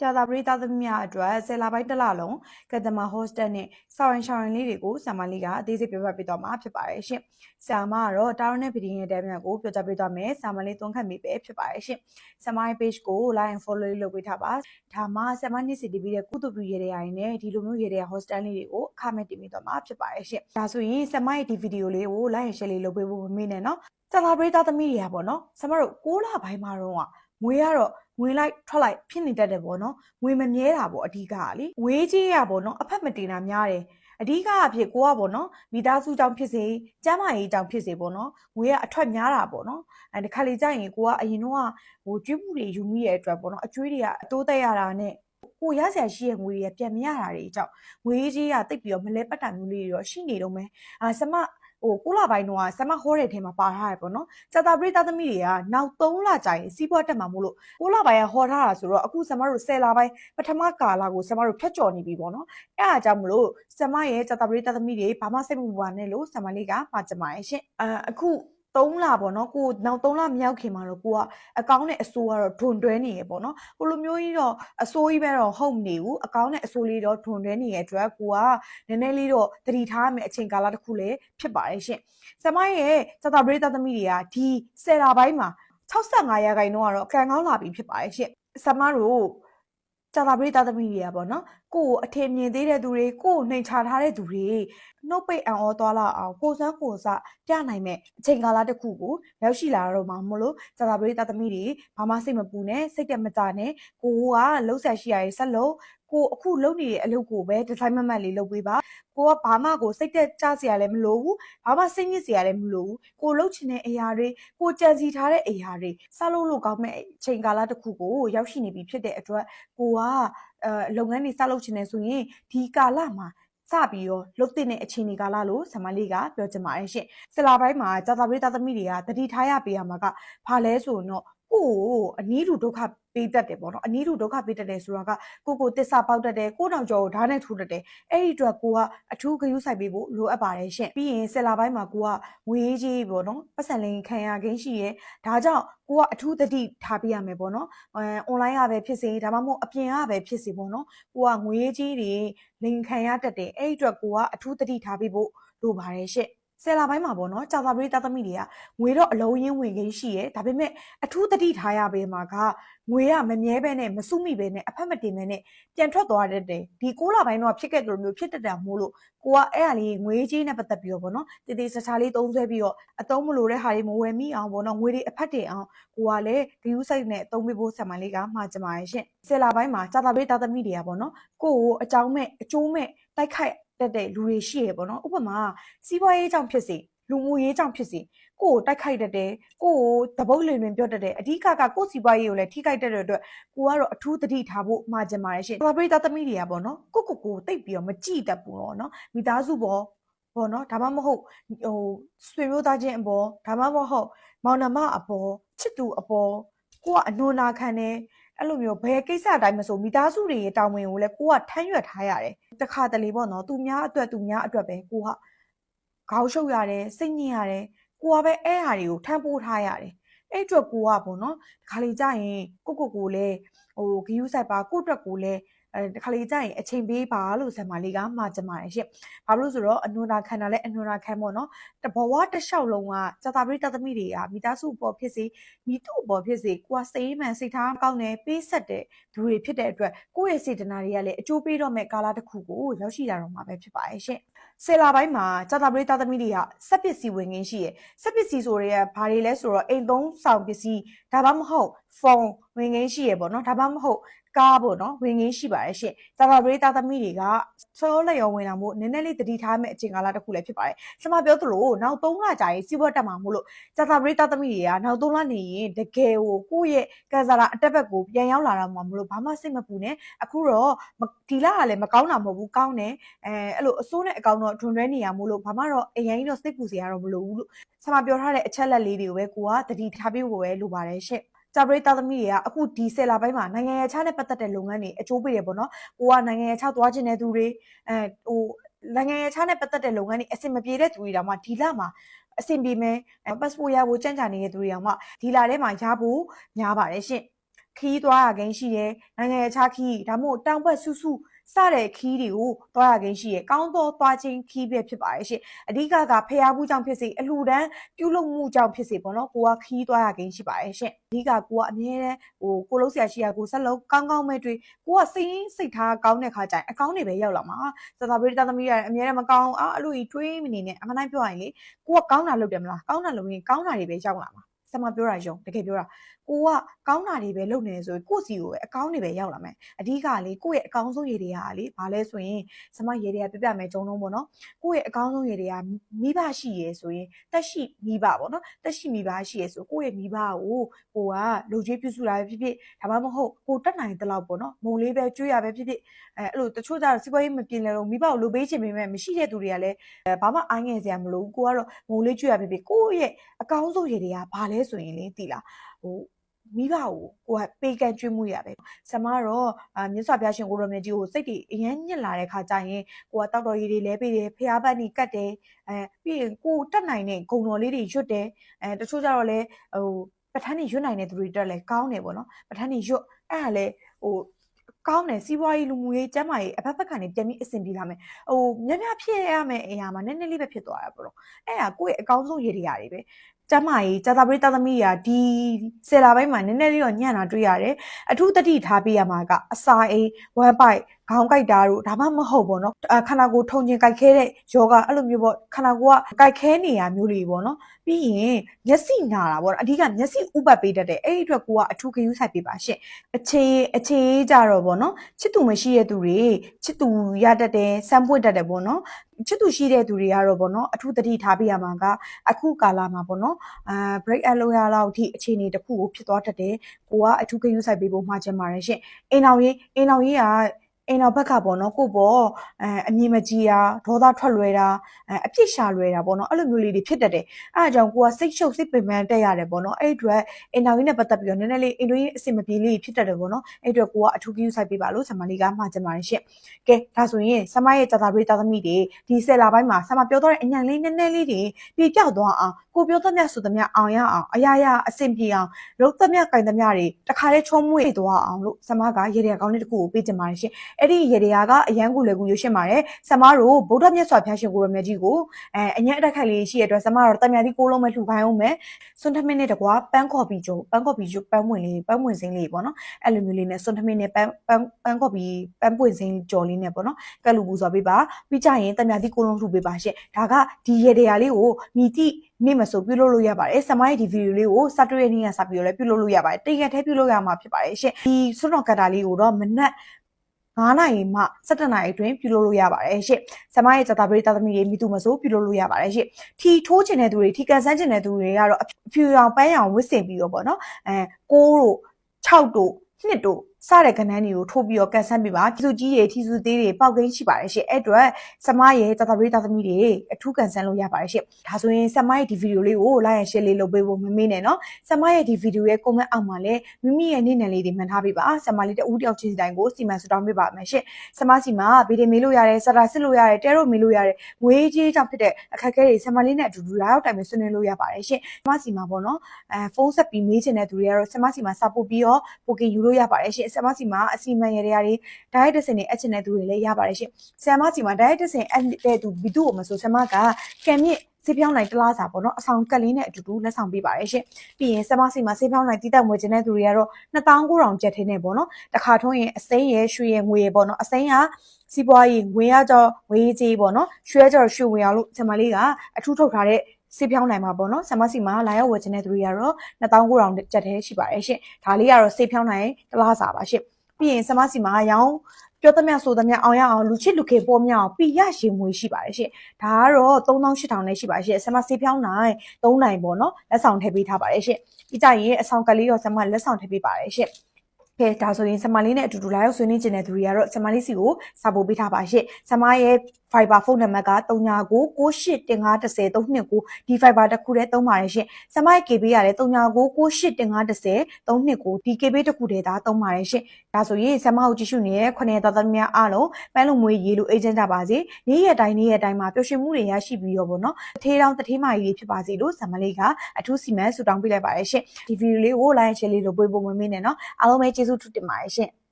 ကြာသာပရိသတ်သမီးများအတွက်ဆယ်လပိုင်းတစ်လလုံးကတ္တမဟော့စတက်နဲ့ဆောင်းရင်ရှောင်းရင်လေးတွေကိုဆာမလေးကအသေးစိတ်ပြပြပေးသွားမှာဖြစ်ပါတယ်ရှင်။ဆာမကတော့တာရုံနဲ့ဗီဒီယိုရဲ့တဲမြတ်ကိုပြောကြားပေးသွားမယ်။ဆာမလေးသွန်ခတ်မိပဲဖြစ်ပါတယ်ရှင်။ဆာမရဲ့ page ကို like and follow လုပ်ပေးထားပါ။ဒါမှဆာမနှစ်စီတီဗီရဲ့ကုသပြုရေတွေအရင်နဲ့ဒီလိုမျိုးရေတွေ hostel လေးတွေကိုအခမဲ့တင်ပေးသွားမှာဖြစ်ပါတယ်ရှင်။ဒါဆိုရင်ဆာမရဲ့ဒီဗီဒီယိုလေးကို like and share လေးလုပ်ပေးဖို့မမေ့နဲ့နော်။ကြာသာပရိသတ်သမီးတွေကပေါ့နော်။ဆာမတို့6လပိုင်းမှာတော့ ငွေကတော့ဝင်လိုက်ထွက်လိုက်ဖြစ်နေတတ်တယ်ပေါ့နော်ငွေမမြဲတာပေါ့အဓိကကလေဝေးကြီးရပေါ့နော်အဖက်မတင်တာများတယ်အဓိကအဖြစ်ကိုကပေါ့နော်မိသားစုကြောင့်ဖြစ်စေကျမ်းမာရေးကြောင့်ဖြစ်စေပေါ့နော်ငွေကအထွက်များတာပေါ့နော်အဲဒီခါလေးကြရင်ကိုကအရင်တော့ဟိုကျွေးမှုတွေယူမိရဲ့အတွက်ပေါ့နော်အကျွေးတွေကအတိုးတက်ရတာနဲ့ကိုရဆရာရှိရဲ့ငွေတွေကပြန်မရတာတွေအကြောင်းငွေကြီးကတိတ်ပြီးတော့မလဲပတ်တာမျိုးလေးတွေတော့ရှိနေတော့မယ်အာစမ ဟိုကုလပိုင်းတော့ဆမဟောတဲ့ထဲမှာပါထားရပေါ့နော်ကြာတာပရိသသမီးတွေကနောက်3လကြာရင်စီးပွားတက်မှာမို့လို့ကုလပိုင်းကဟောထားတာဆိုတော့အခုဆမတို့10လပိုင်းပထမကာလကိုဆမတို့ဖြတ်ကျော်နေပြီပေါ့နော်အဲ့အားကြောင့်မလို့ဆမရဲ့ကြာတာပရိသသမီးတွေဘာမှစိတ်မပူပါနဲ့လို့ဆမလေးကမှာကြမှာရှင်အအခု 3လပေါ့နော်ကိုနောက်3လမရောက်ခင်မှာတော့ကိုကအကောင့်နဲ့အစိုးကတော့ဒွန်တွဲနေရပေါ့နော်ဟိုလိုမျိုးကြီးတော့အစိုးကြီးပဲတော့ဟုတ်မနေဘူးအကောင့်နဲ့အစိုးလေးတော့ဒွန်တွဲနေရအတွက်ကိုကနည်းနည်းလေးတော့တတိထားမယ်အချိန်ကာလတစ်ခုလည်းဖြစ်ပါတယ်ရှင်ဆမရဲ့စတာပရိသသမီးတွေကဒီဆယ်ရာပိုင်းမှာ65ရာခိုင်နှုန်းကတော့ကံကောင်းလာပြီဖြစ်ပါတယ်ရှင်ဆမတို့ ကြာတာပရိသသမီးတွေကပေါ့နော်ကိုကိုအထင်မြင်သေးတဲ့သူတွေကိုကိုနှိမ်ချထားတဲ့သူတွေနှုတ်ပိတ်အောင်သွားလာအောင်ကိုစမ်းကိုစပြနိုင်မဲ့အချိန်ကာလတစ်ခုကိုရောက်ရှိလာတော့မှမလို့ကြာတာပရိသသမီးတွေဘာမှစိတ်မပူနဲ့စိတ်ကမကြနဲ့ကိုကလှုပ်ဆက်ရှိရရဲ့ဆက်လို့ ကိုအခုလုပ်နေတဲ့အလုပ်ကိုပဲဒီဇိုင်းမမတ်လေးလုပ်ပေးပါကိုကဘာမှကိုစိတ်သက်ကြစရာလည်းမလိုဘူးဘာမှစိတ်ညစ်စရာလည်းမလိုဘူးကိုလှုပ်ချင်တဲ့အရာတွေကိုကြံစီထားတဲ့အရာတွေစလုပ်လို့ကောင်းမဲ့အချိန်ကာလတစ်ခုကိုရောက်ရှိနေပြီဖြစ်တဲ့အတွက်ကိုကအဲလုပ်ငန်းတွေစလုပ်ချင်တယ်ဆိုရင်ဒီကာလမှာစပြီးတော့လုတ်တဲ့အခြေအနေကာလလို့ဆမလေးကပြောချင်ပါတယ်ရှင်။ဆလာပိုင်းမှာကြာသာပရိသသမီးတွေကတတိထားရပေးရမှာကဘာလဲဆိုတော့ကိုကိုအနည်းလူဒုက္ခပေးတတ်တယ်ပေါ့နော်အနည်းလူဒုက္ခပေးတတ်တယ်ဆိုတာကကိုကိုတစ္ဆာပေါက်တတ်တယ်ကိုတောင်ကျော်ကိုဓာတ်နဲ့ထိုးတတ်တယ်အဲ့ဒီအတွက်ကိုကအထူးဂရုစိုက်ပေးဖို့လိုအပ်ပါတယ်ရှင်ပြီးရင်ဆယ်လာပိုင်းမှာကိုကငွေကြီးပေါ့နော်ပတ်စံလင်းခံရခင်းရှိရဲဒါကြောင့်ကိုကအထူးသတိထားပေးရမယ်ပေါ့နော်အဲအွန်လိုင်းကပဲဖြစ်စေဒါမှမဟုတ်အပြင်ကပဲဖြစ်စေပေါ့နော်ကိုကငွေကြီးတွေလိန်ခံရတတ်တယ်အဲ့ဒီအတွက်ကိုကအထူးသတိထားပေးဖို့လိုပါတယ်ရှင့် ဆယ်လပိုင်းမှာပေါ့နော်ကြာသာပရိသသမီတွေကငွေတော့အလုံးရင်းဝင်ခင်းရှိရဲဒါပေမဲ့အထူးတတိထားရပေးမှာကငွေကမမြဲပဲနဲ့မစုမိပဲနဲ့အဖက်မတင်ပဲနဲ့ပြန်ထွက်သွားတတ်တယ်ဒီ6လပိုင်းတော့ဖြစ်ခဲ့တယ်လို့မျိုးဖြစ်တတ်တာမို့လို့ကိုကအဲ့ဟာလေးငွေကြီးနဲ့ပတ်သက်ပြီးတော့ပေါ့နော်တည်တည်ဆာဆာလေးသုံးဆွဲပြီးတော့အသုံးမလိုတဲ့ဟာတွေမဝယ်မိအောင်ပေါ့နော်ငွေတွေအဖက်တင်အောင်ကိုကလည်းဂယူးစိတ်နဲ့အသုံးပေးဖို့ဆက်မှန်လေးကမှာကြပါရဲ့ရှင်ဆယ်လပိုင်းမှာကြာသာပရိသသမီတွေကပေါ့နော်ကိုကိုအကြောင်းမဲ့အကျိုးမဲ့တိုက်ခိုက် တက်တဲ့လူတွေရှိရပေါ့နော်ဥပမာစီးပွားရေးကြောင့်ဖြစ်စေလူမှုရေးကြောင့်ဖြစ်စေကိုကိုတိုက်ခိုက်တတ်တယ်ကိုကိုတပုတ်လင်လင်ပြောတတ်တယ်အဓိကကကိုစီးပွားရေးကိုလည်းထိခိုက်တတ်တဲ့အတွက်ကိုကတော့အထူးသတိထားဖို့မှာကြင်ပါတယ်ရှင်။ပရိသတ်သမီးတွေကပေါ့နော်ကိုကိုကိုတိတ်ပြီးတော့မကြည့်တတ်ဘူးတော့နော်မိသားစုပေါ်ပေါ့နော်ဒါမှမဟုတ်ဟိုဆွေမျိုးသားချင်းအပေါ်ဒါမှမဟုတ်မောင်နှမအပေါ်ချစ်သူအပေါ်ကိုကအနွနာခံတယ် အဲ့လိုမျိုးဘယ်ကိစ္စအတိုင်းမဆိုမိသားစုတွေရဲ့တာဝန်ကိုလည်းကိုကထမ်းရွက်ထားရတယ်တခါတလေပေါ့နော်သူများအတွက်သူများအတွက်ပဲကိုကခေါင်းရှုပ်ရတယ်စိတ်ညစ်ရတယ်ကိုကပဲအဲ့ဟာတွေကိုထမ်းပိုးထားရတယ်အဲ့အတွက်ကိုကပေါ့နော်ဒီခါလေးကြရင်ကိုကိုကိုလည်းဟိုဂယူးဆိုင်ပါကိုအတွက်ကိုလည်းအဲ တခါလေးကြရင်အချိန်ပေးပါလို့ဆံမလေးကမှာကြမှာရှင့်။ဘာလို့ဆိုတော့အနွနာခံတာလဲအနွနာခံပေါ့နော်။တဘဝတစ်လျှောက်လုံးကစတာပရိတသမီးတွေကမိသားစုပေါ်ဖြစ်စေမိတို့ပေါ်ဖြစ်စေကိုကစိတ်မှန်စိတ်ထားကောင်းတယ်ပေးဆက်တဲ့သူတွေဖြစ်တဲ့အတွက်ကိုယ့်ရဲ့စေတနာတွေကလည်းအကျိုးပေးတော့မဲ့ကာလတစ်ခုကိုရောက်ရှိလာတော့မှာပဲဖြစ်ပါရဲ့ရှင့်။ဆယ်လာပိုင်းမှာစတာပရိတသမီးတွေကစက်ပစ္စည်းဝင်ငင်းရှိရယ်။စက်ပစ္စည်းဆိုရဲဘာတွေလဲဆိုတော့အိမ်သုံးဆောင်ပစ္စည်းဒါမှမဟုတ်ဖုန်းဝင်ငင်းရှိရယ်ပေါ့နော်ဒါမှမဟုတ် ကားပေါ့နော်ဝင်ငင်းရှိပါတယ်ရှင့်။ဇာဘာဘရီတာသမီတွေကစောလက်ရောဝင်လာမှုနည်းနည်းလေးတတိထားမဲ့အချိန်ကာလတစ်ခုလည်းဖြစ်ပါတယ်။ကျွန်မပြောသလိုနောက်3လကြာရင်စီးပွားတက်မှာမို့လို့ဇာဘာဘရီတာသမီတွေကနောက်3လနေရင်တကယ်ကိုကိုယ့်ရဲ့ကန်ဆာလာအတက်ဘက်ကိုပြန်ရောက်လာတော့မှာမလို့ဘာမှစိတ်မပူနဲ့အခုတော့ဒီလကလည်းမကောင်းတာမဟုတ်ဘူးကောင်းတယ်အဲအဲ့လိုအစိုးနဲ့အကောင်တော့ထွန်တွဲနေရမို့လို့ဘာမှတော့အရင်တော့စိတ်ပူစရာတော့မလိုဘူးလို့ဆမပြောထားတဲ့အချက်လက်လေးတွေကိုပဲကိုကတတိထားပေးဖို့ပဲလိုပါတယ်ရှင့် ဂျာပရိသားသမီးတွေကအခုဒီဆယ်လာပိုင်းမှာနိုင်ငံရခြားနဲ့ပတ်သက်တဲ့လုပ်ငန်းတွေအကျိုးပေးတယ်ပေါ့နော်။ကိုကနိုင်ငံရခြားသွားခြင်းတဲ့သူတွေအဲဟိုနိုင်ငံရခြားနဲ့ပတ်သက်တဲ့လုပ်ငန်းတွေအဆင်မပြေတဲ့သူတွေတောင်မှဒီလမှာအဆင်ပြေမယ် passport ရဖို့ကြံ့ကြာနေတဲ့သူတွေတောင်မှဒီလထဲမှာရဖို့များပါတယ်ရှင့်။ ခီးသွားရခင်ရှိတယ်နိုင်ငံရဲ့ခြားခီးဒါမှမဟုတ်တောင်ဘက်ဆူဆူစတဲ့ခီးတွေကိုသွားရခင်ရှိရကောင်းသောသွားခြင်းခီးပဲဖြစ်ပါတယ်ရှင်အဓိကကဖျားဘူးကြောင့်ဖြစ်စေအလှူဒန်းပြုလုပ်မှုကြောင့်ဖြစ်စေပေါ့နော်ကိုကခီးသွားရခင်ရှိပါတယ်ရှင်အဓိကကိုကအမြဲတမ်းဟိုကိုလုံးဆရာရှိရကိုဆက်လုံးကောင်းကောင်းပဲတွေ့ကိုကစိတ်ရင်းစိတ်ထားကောင်းတဲ့ခါကျရင်အကောင်းတွေပဲရောက်လာမှာသသာပရိသသမီးရတယ်အမြဲတမ်းမကောင်းအာအဲ့လိုကြီးတွေးမနေနဲ့အမှန်တိုင်းပြောရရင်လေကိုကကောင်းတာလုပ်တယ်မလားကောင်းတာလုပ်ရင်ကောင်းတာတွေပဲရောက်လာမှာ ဆမပြောတာယုံတကယ်ပြောတာကိုကကောင်းတာတွေပဲလုပ်နေဆိုရင်ကိုယ့်စီကိုပဲအကောင်းတွေပဲရောက်လာမယ်အဓိကလေကိုယ့်ရဲ့အကောင်းဆုံးရည်တွေကလေဘာလဲဆိုရင်ဆမရည်တွေကပြပြမယ်ဂျုံလုံးပေါ့နော်ကိုယ့်ရဲ့အကောင်းဆုံးရည်တွေကမိဘရှိရယ်ဆိုရင်တက်ရှိမိဘပေါ့နော်တက်ရှိမိဘရှိရယ်ဆိုကိုယ့်ရဲ့မိဘကိုကိုကလူကြီးပြုစုတာပဲဖြစ်ဖြစ်ဒါမှမဟုတ်ကိုတက်နိုင်တဲ့လောက်ပေါ့နော်မုံလေးပဲကျွေးရပဲဖြစ်ဖြစ်အဲအဲ့လိုတချို့ကျတော့စီးပွားရေးမပြင်လဲတော့မိဘကိုလိုပေးချင်ပေမဲ့မရှိတဲ့သူတွေကလည်းအဲဘာမှအိုင်းငယ်စရာမလိုဘူးကိုကတော့မုံလေးကျွေးရပဲဖြစ်ကိုယ့်ရဲ့အကောင်းဆုံးရည်တွေကဘာလဲဆိုရင်လေသိလားဟိုမိဘကိုကိုကပေးကမ်းကျွေးမှုရပဲဆမကတော့အာမြတ်စွာဘုရားရှင်ကိုရောမြတ်ကြီးကိုစိတ်တွေအရန်ညစ်လာတဲ့ခါကျရင်ကိုကတောက်တော်ကြီးတွေလဲပေးတယ်ဖျားပတ်နေကတ်တယ်အဲပြီးရင်ကိုတက်နိုင်တဲ့ဂုံတော်လေးတွေရွတ်တယ်အဲတချို့ကျတော့လဲဟိုပဋ္ဌာန်းတွေရွတ်နိုင်တဲ့သူတွေတက်လဲကောင်းတယ်ပေါ့နော်ပဋ္ဌာန်းတွေရွတ်အဲ့ဒါလဲဟိုကောင်းတယ်စီးပွားရေးလူမှုရေးကျန်းမာရေးအဖက်ဖက်ကနေပြန်ပြီးအဆင်ပြေလာမယ်ဟိုမြတ်မြတ်ဖြစ်ရမယ်အရာမှာနည်းနည်းလေးပဲဖြစ်သွားတာပေါ့နော်အဲ့ဒါကိုယ့်ရဲ့အကောင်းဆုံးရည်တွေရတယ်ပဲ ကျမကြီးကြာတာပရိသသမီးရာဒီဆယ်လာပိုင်းမှာနည်းနည်းလေးတော့ညံ့တာတွေ့ရတယ်အထူးတတိထားပေးရမှာကအစာအိမ်ဝမ်ပိုက် ခေါင်းကိုက်တာတို့ဒါမှမဟုတ်ပေါ့နော်အခန္ဓာကိုယ်ထုံကျင်ကိုက်ခဲတဲ့ယောဂအဲ့လိုမျိုးပေါ့ခန္ဓာကိုယ်ကကိုက်ခဲနေရမျိုးလေးပေါ့နော်ပြီးရင်မျက်စိနာတာပေါ့နော်အဓိကမျက်စိဥပတ်ပေးတတ်တယ်အဲ့ဒီအတွက်ကိုကအထူးဂရုစိုက်ပေးပါရှင့်အခြေအခြေကြတော့ပေါ့နော်ချစ်သူမရှိတဲ့သူတွေချစ်သူရတတ်တယ်စမ်းပွင့်တတ်တယ်ပေါ့နော်ချစ်သူရှိတဲ့သူတွေကတော့ပေါ့နော်အထူးတတိထားပေးရမှာကအခုကာလမှာပေါ့နော်အာ break out လုပ်ရလောက်အထိအခြေအနေတစ်ခုကိုဖြစ်သွားတတ်တယ်ကိုကအထူးဂရုစိုက်ပေးဖို့မှာချင်ပါတယ်ရှင့်အိမ်အောင်ရေးအိမ်အောင်ရေးက အိမ်တော်ဘက်ကပေါ့နော်ကိုပေါ့အဲအမြင်မကြီးတာဒေါသထွက်လွယ်တာအဲအပြစ်ရှာလွယ်တာပေါ့နော်အဲ့လိုမျိုးလေးတွေဖြစ်တတ်တယ်အဲအကြောင်းကိုကစိတ်ရှုပ်စိတ်ပင်ပန်းတက်ရတယ်ပေါ့နော်အဲ့အတွက်အိမ်တော်ကြီးနဲ့ပတ်သက်ပြီးတော့နည်းနည်းလေးအိမ်တော်ကြီးအဆင်မပြေလေးဖြစ်တတ်တယ်ပေါ့နော်အဲ့အတွက်ကိုကအထူးကြီးစိုက်ပေးပါလို့ဆမလေးကမှာချင်ပါတယ်ရှင့်ကဲဒါဆိုရင်ဆမရဲ့ကြာတာပရိသသမီးတွေဒီဆယ်လာပိုင်းမှာဆမပြောတော့တဲ့အညံလေးနည်းနည်းလေးတွေပြေပြောက်သွားအောင် ကိုပြောသမျှဆိုသမျှအောင်ရအောင်အရာရာအဆင်ပြေအောင်လုံးသမျှကင်သမျှတွေတခါလေးချုံးမွေ့သွားအောင်လို့ဆမကရေရကောင်းလေးတစ်ခုကိုပေးချင်ပါတယ်ရှင့်အဲ့ဒီရေတရားကအရန်ကူလေကူရွှေရှင်းပါတယ်ဆမတို့ဗုဒ္ဓမြတ်စွာဘုရားရှင်ကိုရမြတ်ကြီးကိုအဲအညံ့အတက်ခိုက်လေးရှိရတဲ့အတွက်ဆမတို့တမန်တိကိုလုံးမဲ့လှူခိုင်းအောင်မယ်စွန်ထမင်းနဲ့တကွာပန်းကော်ပီကျုံပန်းကော်ပီကျုံပန်းဝင်လေးပန်းဝင်စင်းလေးပေါ့နော်အဲ့လိုမျိုးလေးနဲ့စွန်ထမင်းနဲ့ပန်းပန်းပန်းကော်ပီပန်းပွင့်စင်းကြော်လေးနဲ့ပေါ့နော်ကက်လူပူစွာပေးပါပြီးကြရင်တမန်တိကိုလုံးလှူပေးပါရှင့်ဒါကဒီရေတရားလေးကိုမိတိနေမဆိုပြုလုပ်လို့ရပါတယ်ဆမိုင်းဒီဗီဒီယိုလေးကိုစတူရဲ့နေ့ကစပြီးတော့လည်းပြုလုပ်လို့ရပါတယ်တရက်တည်းပြုလုပ်ရမှာဖြစ်ပါတယ်ရှင့်ဒီစွန်တော်ကတ်တာလေးကိုတော့မနက်9နာရီမှ17နာရီအတွင်းပြုလုပ်လို့ရပါတယ်ရှင့်။ဆမရဲ့ဇာတာပရိသသမီးတွေမိသူမဆိုပြုလုပ်လို့ရပါတယ်ရှင့်။ထီထိုးကျင်တဲ့သူတွေထီကန်ဆန်းကျင်တဲ့သူတွေကတော့အဖြူရောင်ပန်းရောင်ဝစ်စင်ပြီးတော့ပေါ့နော်။အဲ6တို့6တို့နှစ်တို့စတဲ့ကဏ္ဍတွေကိုထိုးပြီးတော့ကန်ဆန်းပြပါထီစုကြီးတွေထီစုသေးတွေပေါက်ကိန်းရှိပါတယ်ရှင့်အဲ့အတွက်ဆမရဲ့ဇာတာပရိသသမီးတွေအထူးကန်ဆန်းလို့ရပါတယ်ရှင့်ဒါဆိုရင်ဆမရဲ့ဒီဗီဒီယိုလေးကို like and share လေးလုပ်ပေးဖို့မမေ့နဲ့နော်ဆမရဲ့ဒီဗီဒီယိုရဲ့ comment အောက်မှာလည်းမိမိရဲ့နေ့နံလေးတွေမှန်ထားပေးပါဆမလေးတဦးတယောက်ချင်းစီတိုင်းကိုစီမံစတောင်းပေးပါမယ်ရှင့်ဆမစီမှာဗီဒီမေးလို့ရတယ်စတာစစ်လို့ရတယ်တဲရိုမေးလို့ရတယ်ငွေကြီးကြောင့်ဖြစ်တဲ့အခက်အခဲတွေဆမလေးနဲ့အတူတူလာရောက်တိုင်ပြီးဆွေးနွေးလို့ရပါတယ်ရှင့်ဆမစီမှာပေါ့နော်အဲဖုန်းဆက်ပြီးမေးချင်တဲ့သူတွေကတော့ဆမစီမှာစာပို့ပြီးတော့ပိုကင်ယူလို့ရပါတယ်ရှင့်ဆမစီမှာအစီအမံရတဲ့တွေ direct တစ်စင်နဲ့အချင်တဲ့သူတွေလည်းရပါတယ်ရှင်ဆမ်မစီမှာ direct တစ်စင်အတဲ့သူဘီသူ့ကိုမဆိုဆမ်မကကံမြင့်ဆေးပြောင်းနိုင်တလားစာပေါ့နော်အဆောင်ကက်လေးနဲ့အတူတူလက်ဆောင်ပေးပါတယ်ရှင်ပြီးရင်ဆမ်မစီမှာဆေးပြောင်းနိုင်တည်တက်ငွေကျင်တဲ့သူတွေကတော့2900ကျပ်ထင်းနေပေါ့နော်တခါထုံးရင်အစိမ်းရယ်ရွှေရယ်ငွေရယ်ပေါ့နော်အစိမ်းကစီးပွားရေးငွေရတော့ငွေကြီးပေါ့နော်ရွှဲကြတော့ရွှေဝင်အောင်လို့ဆမ်မလေးကအထူးထုတ်ထားတဲ့ စေးဖြောင်းနိုင်မှာပေါ့နော်ဆမ်မစီမှာလာရောက်ဝယ်ချင်တဲ့သူတွေကတော့2900ကျပ်ထဲရှိပါတယ်ရှင်ဒါလေးကတော့စေးဖြောင်းနိုင်တလားစာပါရှင်ပြီးရင်ဆမ်မစီမှာရောင်းပြောသမျှဆိုသမျှအောင်ရအောင်လူချစ်လူခေပေါ်မြောက်ပီရရှင်မွေရှိပါတယ်ရှင်ဒါကတော့3800နဲ့ရှိပါတယ်ရှင်ဆမ်မစေးဖြောင်းနိုင်3နိုင်ပေါ့နော်လက်ဆောင်ထည့်ပေးထားပါတယ်ရှင်ပြီးကြရင်အဆောင်ကလေးရောဆမ်မလက်ဆောင်ထည့်ပေးပါတယ်ရှင်ကဲဒါဆိုရင်ဆမလေးနဲ့အတူတူလာရောက်ဆွေးနွေးကျင်တဲ့သူတွေကတော့ဆမလေးစီကိုစာပို့ပေးထားပါရှင့်ဆမရဲ့ Fiber ဖုန်းနံပါတ်က3996815329ဒီ Fiber တစ်ခုတည်းသုံးပါတယ်ရှင်။ဆမ်မရဲ့ KB ကလည်း3996815329ဒီ KB တစ်ခုတည်းသာသုံးပါတယ်ရှင်။ဒါဆိုရင်ဆမ်မကိုကြည့်ရှုနေတဲ့ခုနှစ်သားသမီးများအားလုံးပန်းလုံးမွေးရေလိုအေးချမ်းကြပါစေ။နေ့ရက်တိုင်းနေ့ရက်တိုင်းမှာပျော်ရွှင်မှုတွေရရှိပြီးတော့ဗောနော်။တထေးတောင်တထေးမကြီးတွေဖြစ်ပါစေလို့ဆမ်မလေးကအထူးစီမံဆုတောင်းပေးလိုက်ပါတယ်ရှင်။ဒီဗီဒီယိုလေးကို like share လေးလုပ်ပေးဖို့မမေ့နဲ့နော်။အားလုံးပဲကျေးဇူးထူးတင်ပါတယ်ရှင်။